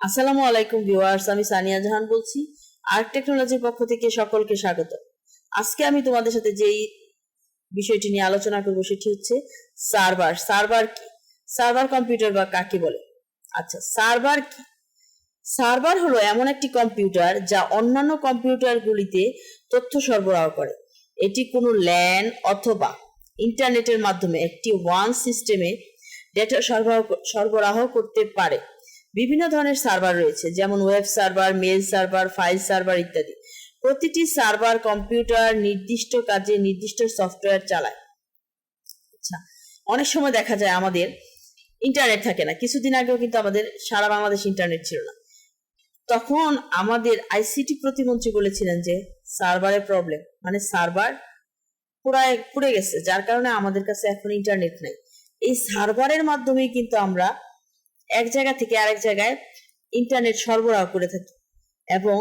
আসসালামু আলাইকুম ভিউয়ার্স, আমি সানিয়া জাহান বলছি। আর্ট টেকনোলজির পক্ষ থেকে সকলকে স্বাগত। আজকে আমি তোমাদের সাথে যেই বিষয়টি নিয়ে আলোচনা করব সেটি হচ্ছে সার্ভার। সার্ভার কি? সার্ভার কম্পিউটার বা কাকে বলে? আচ্ছা সার্ভার কি? সার্ভার হলো এমন একটি কম্পিউটার যা অন্যান্য কম্পিউটারগুলিতে তথ্য সরবরাহ করে। এটি কোনো ল্যান অথবা ইন্টারনেটের মাধ্যমে একটি ওয়ান সিস্টেমে ডেটা সরবরাহ সরবরাহ করতে পারে। বিভিন্ন ধরনের সার্ভার রয়েছে, যেমন web server mail server file server ইত্যাদি। প্রতিটি সার্ভার কম্পিউটার নির্দিষ্ট কাজে নির্দিষ্ট সফটওয়্যার চালায়। আচ্ছা অনেক সময় দেখা যায় আমাদের ইন্টারনেট থাকে না। কিছুদিন আগেও কিন্তু আমাদের সারা বাংলাদেশ ইন্টারনেট ছিল না। তখন আমাদের আইসিটি প্রতিমন্ত্রী বলেছিলেন যে সার্ভারের প্রবলেম মানে সার্ভার পুরায় পুড়ে গেছে। যার কারণে আমাদের কাছে এখন ইন্টারনেট নাই। এই সার্ভারের মাধ্যমেই কিন্তু আমরা এক জায়গা থেকে আরেক জায়গায় ইন্টারনেট সরবরাহ করে থাকি। এবং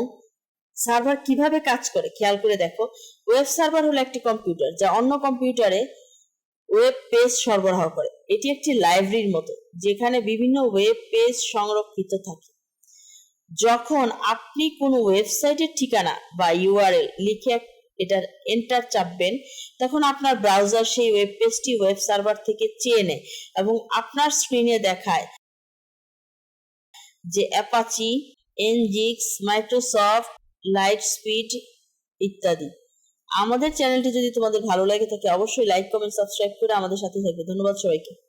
সার্ভার কীভাবে কাজ করে খেয়াল করে দেখো ওয়েব সার্ভার হলো একটি কম্পিউটার যা অন্য কম্পিউটারে ওয়েব পেজ সরবরাহ করে। এটি একটি লাইব্রেরির মতো, যেখানে বিভিন্ন ওয়েব পেজ সংরক্ষিত থাকে। যখন আপনি কোনো ওয়েবসাইটের ঠিকানা বা ইউআরএল লিখে এটার এন্টার চাপবেন, তখন আপনার ব্রাউজার সেই ওয়েব পেজটি ওয়েব সার্ভার থেকে চেয়ে নেয় এবং আপনার স্ক্রিনে দেখায় যে Apache, Nginx, Microsoft LiteSpeed ইত্যাদি। আমাদের চ্যানেলটি যদি তোমাদের ভালো লাগে থাকে, অবশ্যই লাইক, কমেন্ট, সাবস্ক্রাইব করে আমাদের সাথে থাকবে। ধন্যবাদ সবাইকে।